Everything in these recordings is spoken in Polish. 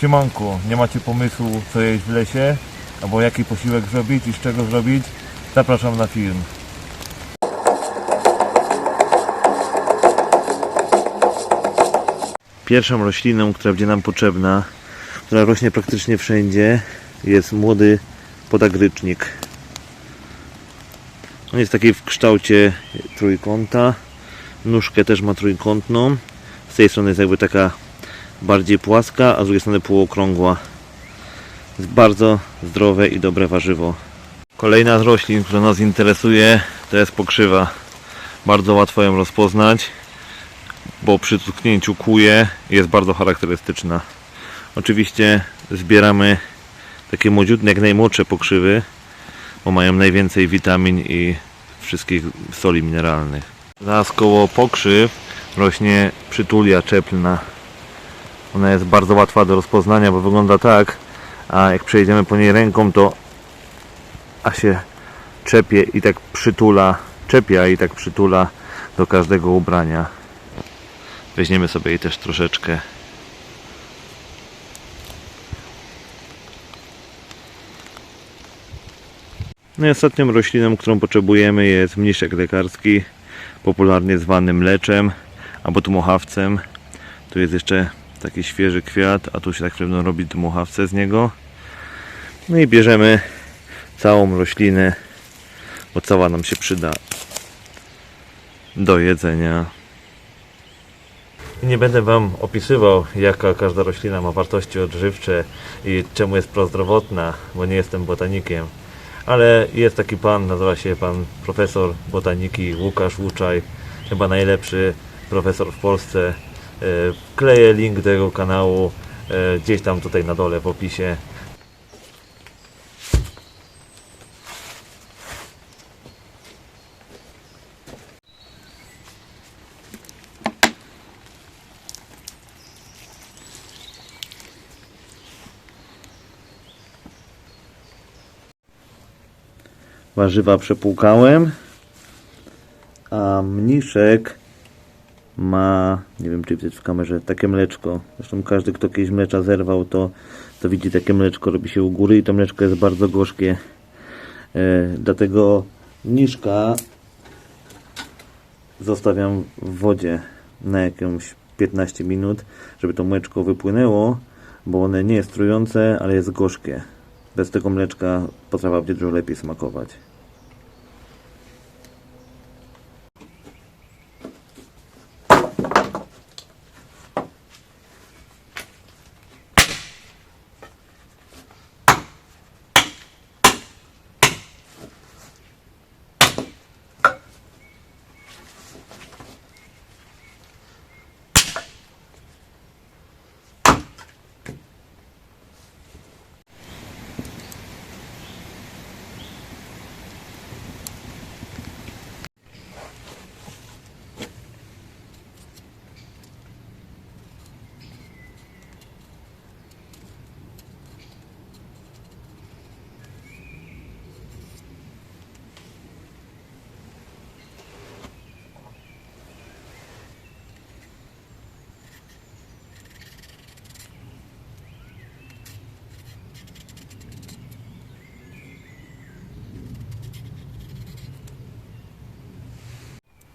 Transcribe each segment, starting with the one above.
Siemanko, nie macie pomysłu co jeść w lesie? Albo jaki posiłek zrobić i z czego zrobić? Zapraszam na film. Pierwszą rośliną, która będzie nam potrzebna, która rośnie praktycznie wszędzie, jest młody podagrycznik. On jest taki w kształcie trójkąta. Nóżkę też ma trójkątną. Z tej strony jest jakby taka bardziej płaska, a z drugiej strony półokrągła. Jest bardzo zdrowe i dobre warzywo. Kolejna z roślin, która nas interesuje, to jest pokrzywa. Bardzo łatwo ją rozpoznać, bo przy cuchnięciu kuje jest bardzo charakterystyczna. Oczywiście zbieramy takie młodziutne, jak najmłodsze pokrzywy, bo mają najwięcej witamin i wszystkich soli mineralnych. Zaraz koło pokrzyw rośnie przytulia czeplna. Ona jest bardzo łatwa do rozpoznania, bo wygląda tak, a jak przejdziemy po niej ręką, to a się czepie i tak przytula, czepia i tak przytula do każdego ubrania. Weźmiemy sobie jej też troszeczkę. No i ostatnią rośliną, którą potrzebujemy jest mniszek lekarski, popularnie zwany mleczem albo dmuchawcem. Tu jest jeszcze taki świeży kwiat, a tu się tak pewno robi dmuchawce z niego. No i bierzemy całą roślinę, bo cała nam się przyda do jedzenia. Nie będę Wam opisywał, jaka każda roślina ma wartości odżywcze i czemu jest prozdrowotna, bo nie jestem botanikiem. Ale jest taki pan, nazywa się pan profesor botaniki Łukasz Łuczaj, chyba najlepszy profesor w Polsce. E, Kleję link do jego kanału e, gdzieś tam tutaj na dole w opisie. Warzywa przepłukałem, a mniszek ma, nie wiem czy widać w kamerze, takie mleczko. Zresztą każdy, kto kiedyś mlecza zerwał, to, to widzi takie mleczko, robi się u góry i to mleczko jest bardzo gorzkie. E, dlatego mniszka zostawiam w wodzie na jakąś 15 minut, żeby to mleczko wypłynęło, bo one nie jest trujące, ale jest gorzkie. Bez tego mleczka potrawa będzie dużo lepiej smakować.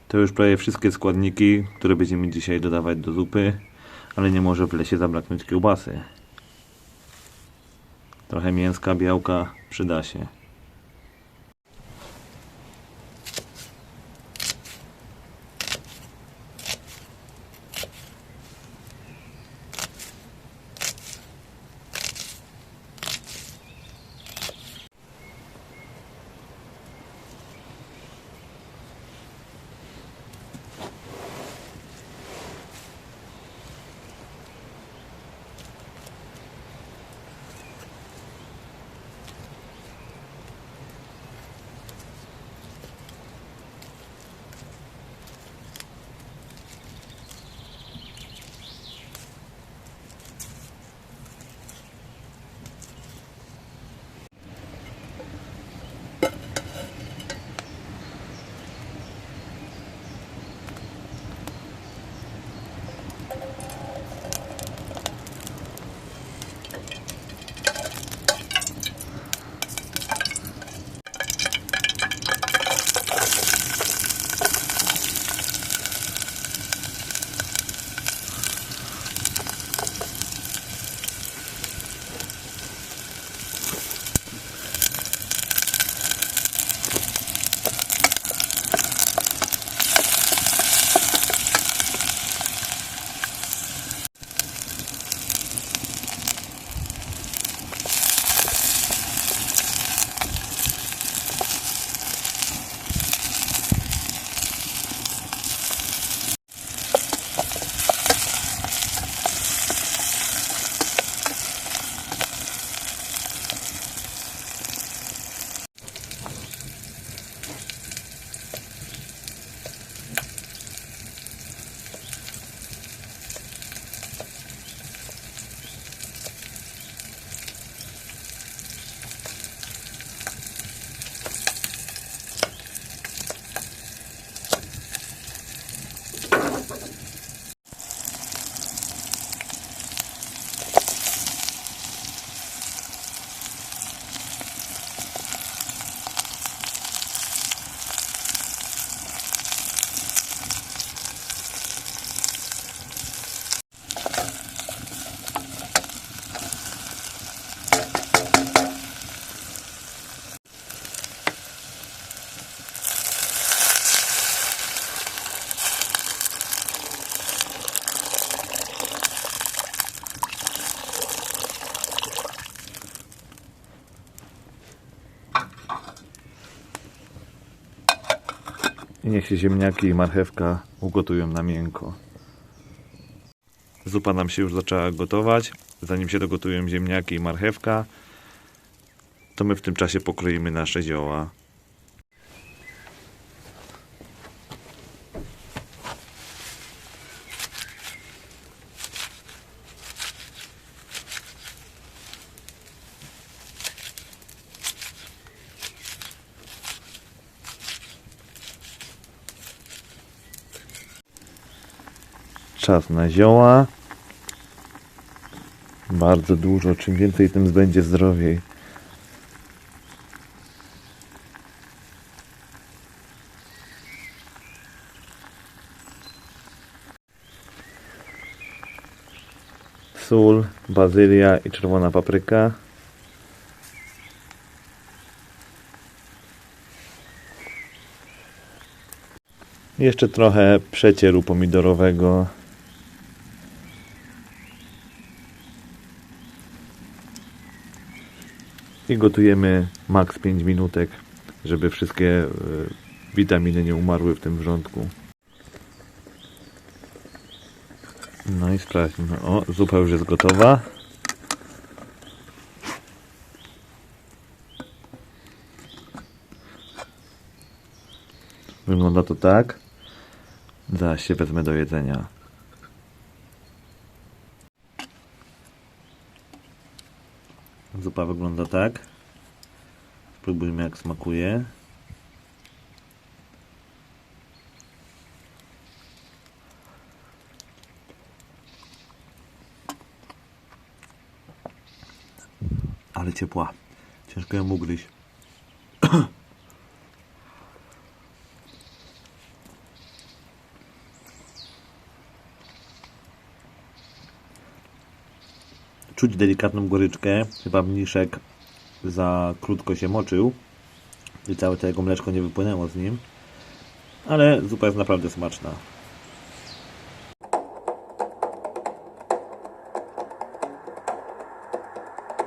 To już prawie wszystkie składniki, które będziemy dzisiaj dodawać do zupy, ale nie może w lesie zabraknąć kiełbasy. Trochę mięska, białka przyda się. I niech się ziemniaki i marchewka ugotują na miękko. Zupa nam się już zaczęła gotować. Zanim się dogotują ziemniaki i marchewka, to my w tym czasie pokroimy nasze zioła. Czas na zioła. Bardzo dużo. Czym więcej, tym będzie zdrowiej. Sól, bazylia i czerwona papryka. Jeszcze trochę przecieru pomidorowego. I gotujemy maks 5 minutek, żeby wszystkie e, witaminy nie umarły w tym wrzątku. No i sprawdźmy. O, zupa już jest gotowa. Wygląda to tak. Zaraz się wezmę do jedzenia. Zupa wygląda tak. Spróbujmy jak smakuje. Ale ciepła. Ciężko ją ugryźć. Czuć delikatną goryczkę. Chyba mniszek za krótko się moczył. I całe to jego mleczko nie wypłynęło z nim. Ale zupa jest naprawdę smaczna.